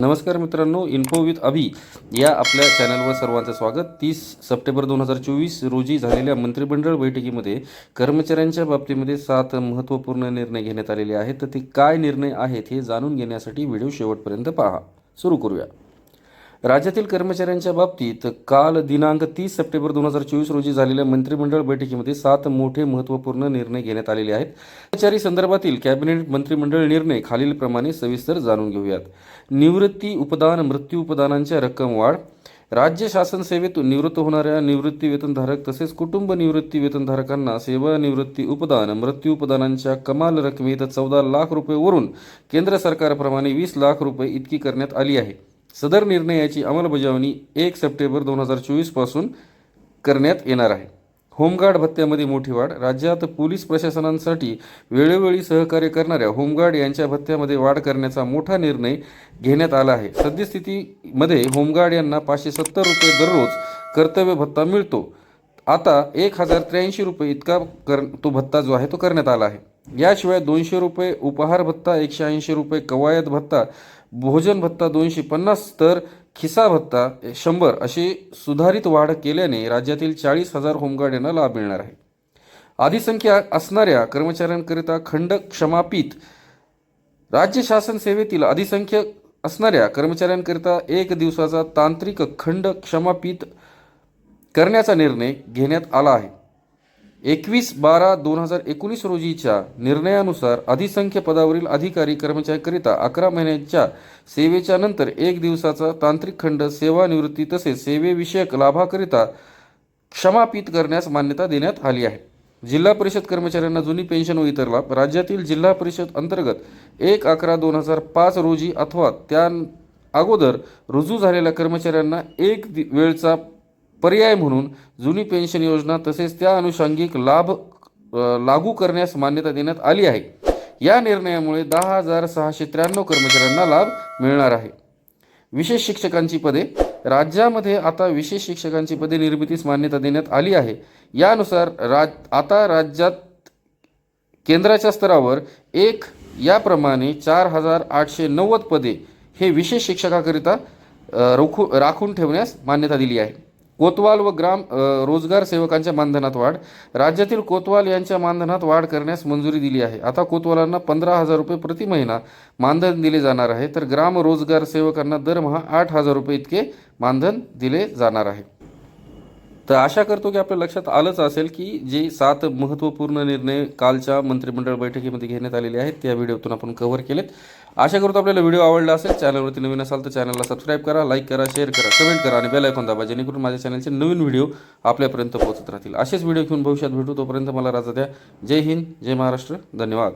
नमस्कार मित्रांनो info with अभि या आपल्या चॅनलवर सर्वांचं स्वागत. तीस सप्टेंबर दोन हजार चोवीस रोजी झालेल्या मंत्रिमंडळ बैठकीमध्ये कर्मचाऱ्यांच्या बाबतीमध्ये सात महत्त्वपूर्ण निर्णय घेण्यात आलेले आहेत. तर ते काय निर्णय आहेत हे जाणून घेण्यासाठी व्हिडिओ शेवटपर्यंत पहा. सुरू करूया. राज्यातील कर्मचाऱ्यांच्या बाबतीत काल दिनांक तीस सप्टेंबर दोन हजार चोवीस रोजी झालेल्या मंत्रिमंडळ बैठकीमध्ये सात मोठे महत्त्वपूर्ण निर्णय घेण्यात आलेले आहेत. कर्मचारी संदर्भातील कॅबिनेट मंत्रिमंडळ निर्णय खालीलप्रमाणे सविस्तर जाणून घेऊयात. निवृत्ती उपदान मृत्यू उपदानांच्या रक्कम वाढ राज्य शासन सेवेतून निवृत्त होणाऱ्या निवृत्ती वेतनधारक तसेच कुटुंब निवृत्ती वेतनधारकांना सेवानिवृत्ती उपदान मृत्यू उपदानांच्या कमाल रकमेत चौदा लाख रुपयेवरून केंद्र सरकारप्रमाणे वीस लाख रुपये इतकी करण्यात आली आहे. सदर निर्णयाची अंमलबजावणी एक सप्टेंबर दोन हजार चोवीसपासून करण्यात येणार आहे. होमगार्ड भत्त्यामध्ये मोठी वाढ राज्यात पोलीस प्रशासनांसाठी वेळोवेळी सहकार्य करणाऱ्या होमगार्ड यांच्या भत्त्यामध्ये वाढ करण्याचा मोठा निर्णय घेण्यात आला आहे. सद्यस्थितीमध्ये होमगार्ड यांना पाचशे सत्तर रुपये दररोज कर्तव्य भत्ता मिळतो. आता एक हजार त्र्याऐंशी रुपये इतका कर तो भत्ता जो आहे तो करण्यात आला आहे. याशिवाय दोनशे रुपये उपहार भत्ता एकशे ऐंशी रुपये कवायत भत्ता भोजन भत्ता दोनशे पन्नास तर खिसा भत्ता शंभर अशी सुधारित वाढ केल्याने राज्यातील चाळीस हजार होमगार्ड यांना लाभ मिळणार आहे. आधीसंख्या असणाऱ्या कर्मचाऱ्यांकरिता खंड क्षमापित राज्य शासन सेवेतील अधिसंख्य असणाऱ्या कर्मचाऱ्यांकरिता एक दिवसाचा तांत्रिक खंड क्षमापित करण्याचा निर्णय घेण्यात आला आहे. एकवीस बारा दोन हजार एकोणीस रोजीच्या निर्णयानुसार अधिसंख्य पदावरील अधिकारी कर्मचाऱ्यांकरिता अकरा महिन्यांच्या सेवेच्या नंतर एक दिवसाचा तांत्रिक खंड सेवानिवृत्ती तसेच सेवेविषयक लाभाकरिता क्षमापित करण्यास मान्यता देण्यात आली आहे. जिल्हा परिषद कर्मचाऱ्यांना जुनी पेन्शन व इतर लाभ राज्यातील जिल्हा परिषद अंतर्गत एक अकरा दोन हजार पाच रोजी अथवा त्या अगोदर रुजू झालेल्या कर्मचाऱ्यांना एक दि- वेळचा पर्याय म्हणून जुनी पेन्शन योजना तसेच त्या अनुषंगिक लाभ लागू करण्यास मान्यता देण्यात आली आहे. या निर्णयामुळे दहा हजार सहाशे त्र्याण्णव कर्मचाऱ्यांना लाभ मिळणार आहे. विशेष शिक्षकांची पदे. राज्यामध्ये आता विशेष शिक्षकांची पदे निर्मितीस मान्यता देण्यात आली आहे. यानुसार राज आता राज्यात केंद्राच्या स्तरावर एक याप्रमाणे चार हजार आठशे नव्वद पदे हे विशेष शिक्षकाकरिता रोखू राखून ठेवण्यास मान्यता दिली आहे. कोतवाल व ग्राम रोजगार सेवकांच्या मानधनात वाढ. राज्यातील कोतवाल यांच्या मानधनात वाढ करण्यास मंजुरी दिली आहे. आता कोतवालांना पंधरा हजार रुपये प्रति महिना मानधन दिले जाणार आहे. तर ग्राम रोजगार सेवकांना दरमहा आठ हजार रुपये इतके मानधन दिले जाणार आहे. तर आशा करतो की आपल्या लक्षात आलंच असेल की जे सात महत्त्वपूर्ण निर्णय कालच्या मंत्रिमंडळ बैठकीमध्ये घेण्यात आलेले आहेत त्या व्हिडिओतून आपण कव्हर केलेत. आशा करतो आपल्याला व्हिडिओ आवडला असेल चॅनलवरती नवीन असाल तर चॅनलला सबस्क्राईब करा लाईक करा शेअर करा कमेंट करा आणि बेल ऐकून दाबा जेणेकरून माझ्या चॅनलचे नवीन व्हिडिओ आपल्यापर्यंत पोहोचत राहतील. असेच व्हिडिओ घेऊन भविष्यात भेटू तोपर्यंत मला राजा द्या. जय हिंद जय महाराष्ट्र धन्यवाद.